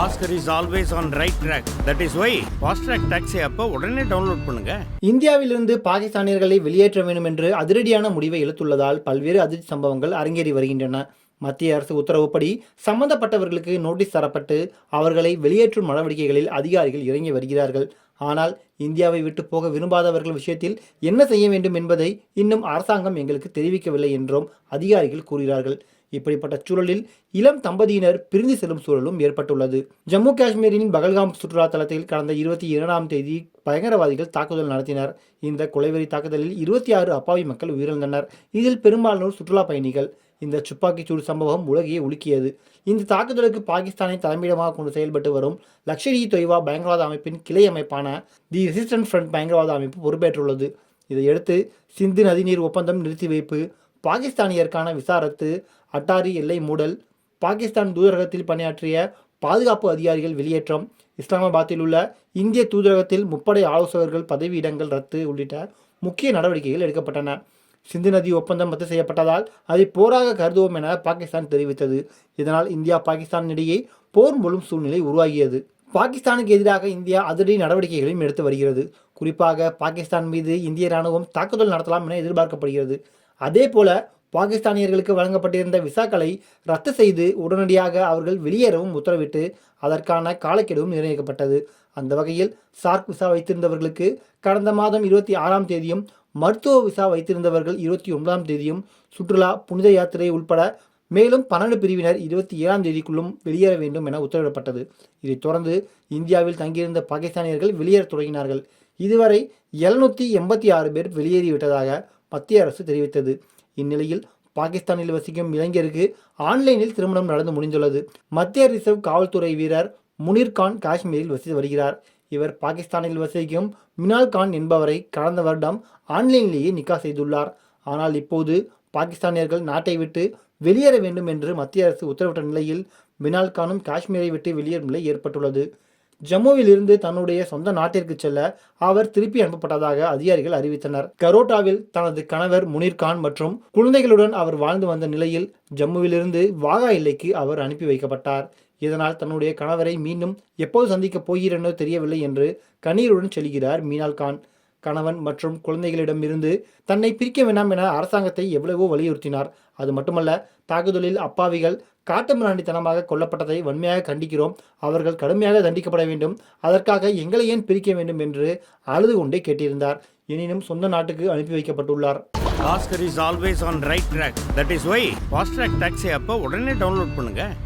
Oscar is always on right track that is why fast track taxi அப்போ உடனே download பண்ணுங்க. இந்தியாவிலிருந்து பாகிஸ்தானியர்களை வெளியேற்ற வேண்டும் என்று அதிரடியான முடிவை எடுத்துள்ளதால் பல்வேறு அதிர்ச்சி சம்பவங்கள் அரங்கேறி வருகின்றன. மத்திய அரசு உத்தரவுப்படி சம்பந்தப்பட்டவர்களுக்கு நோட்டீஸ் தரப்பட்டு அவர்களை வெளியேற்றும் நடவடிக்கைகளில் அதிகாரிகள் இறங்கி வருகிறார்கள். ஆனால் இந்தியாவை விட்டு போக விரும்பாதவர்கள் விஷயத்தில் என்ன செய்ய வேண்டும் என்பதை இன்னும் அரசாங்கம் எங்களுக்கு தெரிவிக்கவில்லை என்றும் அதிகாரிகள் கூறுகிறார்கள். இப்படிப்பட்ட சூழலில் இளம் தம்பதியினர் பிரிந்து செல்லும் சூழலும் ஏற்பட்டுள்ளது. ஜம்மு காஷ்மீரின் பகல்காம் சுற்றுலா தலத்தில் கடந்த இருபத்தி இரண்டாம் தேதி பயங்கரவாதிகள் தாக்குதல் நடத்தினர். இந்த கொலைவெறி தாக்குதலில் இருபத்தி ஆறு அப்பாவி மக்கள் உயிரிழந்தனர். இதில் பெரும்பாலானோர் சுற்றுலா பயணிகள். இந்த துப்பாக்கிச்சூடு சம்பவம் உலகையே உலுக்கியது. இந்த தாக்குதலுக்கு பாகிஸ்தானை தலைமையிடமாக கொண்டு செயல்பட்டு வரும் லக்ஷர் இ தொய்வா பயங்கரவாத அமைப்பின் கிளை அமைப்பான தி ரெசிஸ்டன்ட் ஃப்ரண்ட் பயங்கரவாத அமைப்பு பொறுப்பேற்றுள்ளது. இதையடுத்து சிந்து நதிநீர் ஒப்பந்தம் நிறுத்தி வைப்பு பாகிஸ்தானியருக்கான விசாரத்து அட்டாரி எல்லை மூடல் பாகிஸ்தான் தூதரகத்தில் பணியாற்றிய பாதுகாப்பு அதிகாரிகள் வெளியேற்றம் இஸ்லாமாபாத்தில் உள்ள இந்திய தூதரகத்தில் முப்படை ஆலோசகர்கள் பதவியிடங்கள் ரத்து உள்ளிட்ட முக்கிய நடவடிக்கைகள் எடுக்கப்பட்டன. சிந்து நதி ஒப்பந்தம் ரத்து செய்யப்பட்டதால் அதை போராக கருதுவோம் என பாகிஸ்தான் தெரிவித்தது. இதனால் இந்தியா பாகிஸ்தான் இடையே போர் மூலம் சூழ்நிலை உருவாகியது. பாகிஸ்தானுக்கு எதிராக இந்தியா அதிரடி நடவடிக்கைகளையும் எடுத்து வருகிறது. குறிப்பாக பாகிஸ்தான் மீது இந்திய ராணுவம் தாக்குதல் நடத்தலாம் என எதிர்பார்க்கப்படுகிறது. அதே போல பாகிஸ்தானியர்களுக்கு வழங்கப்பட்டிருந்த விசாக்களை ரத்து செய்து உடனடியாக அவர்கள் வெளியேறவும் உத்தரவிட்டு அதற்கான காலக்கெடுவும் நிர்ணயிக்கப்பட்டது. அந்த வகையில் சார்க் விசா வைத்திருந்தவர்களுக்கு கடந்த மாதம் இருபத்தி ஆறாம் தேதியும் மருத்துவ விசா வைத்திருந்தவர்கள் இருபத்தி ஒன்பதாம் தேதியும் சுற்றுலா புனித யாத்திரை உட்பட மேலும் பன்னெண்டு பிரிவினர் இருபத்தி ஏழாம் தேதிக்குள்ளும் வெளியேற வேண்டும் என உத்தரவிடப்பட்டது. இதைத் தொடர்ந்து இந்தியாவில் தங்கியிருந்த பாகிஸ்தானியர்கள் வெளியேறத் தொடங்கினார்கள். இதுவரை எழுநூற்றி எண்பத்தி ஆறு பேர் வெளியேறிவிட்டதாக மத்திய அரசு தெரிவித்தது. இந்நிலையில் பாகிஸ்தானில் வசிக்கும் இளைஞருக்கு ஆன்லைனில் திருமணம் நடந்து முடிந்துள்ளது. மத்திய ரிசர்வ் காவல்துறை வீரர் முனீர் கான் காஷ்மீரில் வசித்து வருகிறார். இவர் பாகிஸ்தானில் வசிக்கும் மினால் கான் என்பவரை கடந்த வருடம் ஆன்லைனிலேயே நிக்கா செய்துள்ளார். ஆனால் இப்போது பாகிஸ்தானியர்கள் நாட்டை விட்டு வெளியேற வேண்டும் என்று மத்திய அரசு உத்தரவிட்ட நிலையில் மினால் கானும் காஷ்மீரை விட்டு வெளியேறும் நிலை ஏற்பட்டுள்ளது. ஜம்முவில் இருந்து தன்னுடைய சொந்த நாட்டிற்கு செல்ல அவர் திருப்பி அனுப்பப்பட்டதாக அதிகாரிகள் அறிவித்தனர். கரோட்டாவில் தனது கணவர் முனீர் கான் மற்றும் குழந்தைகளுடன் அவர் வாழ்ந்து வந்த நிலையில் ஜம்முவிலிருந்து வாகா எல்லைக்கு அவர் அனுப்பி வைக்கப்பட்டார். இதனால் தன்னுடைய கணவரை மீண்டும் எப்போது சந்திக்கப் போகிறேனோ தெரியவில்லை என்று கண்ணீருடன் செல்கிறார் மீனால் கான். கணவன் மற்றும் குழந்தைகளிடமிருந்து தன்னை பிரிக்க வேண்டாம் என அரசாங்கத்தை எவ்வளவோ வலியுறுத்தினார். அது மட்டுமல்ல தாக்குதலில் அப்பாவிகள் காட்டுமிராண்டித்தனமாக கொல்லப்பட்டதை வன்மையாக கண்டிக்கிறோம். அவர்கள் கடுமையாக தண்டிக்கப்பட வேண்டும். அதற்காக எங்களை ஏன் பிரிக்க வேண்டும் என்று அழுது கொண்டே கேட்டிருந்தார். எனினும் சொந்த நாட்டுக்கு அனுப்பி வைக்கப்பட்டுள்ளார். Oscar is always on right track that is why fast track taxi அப்போ உடனே டவுன்லோட் பண்ணுங்க.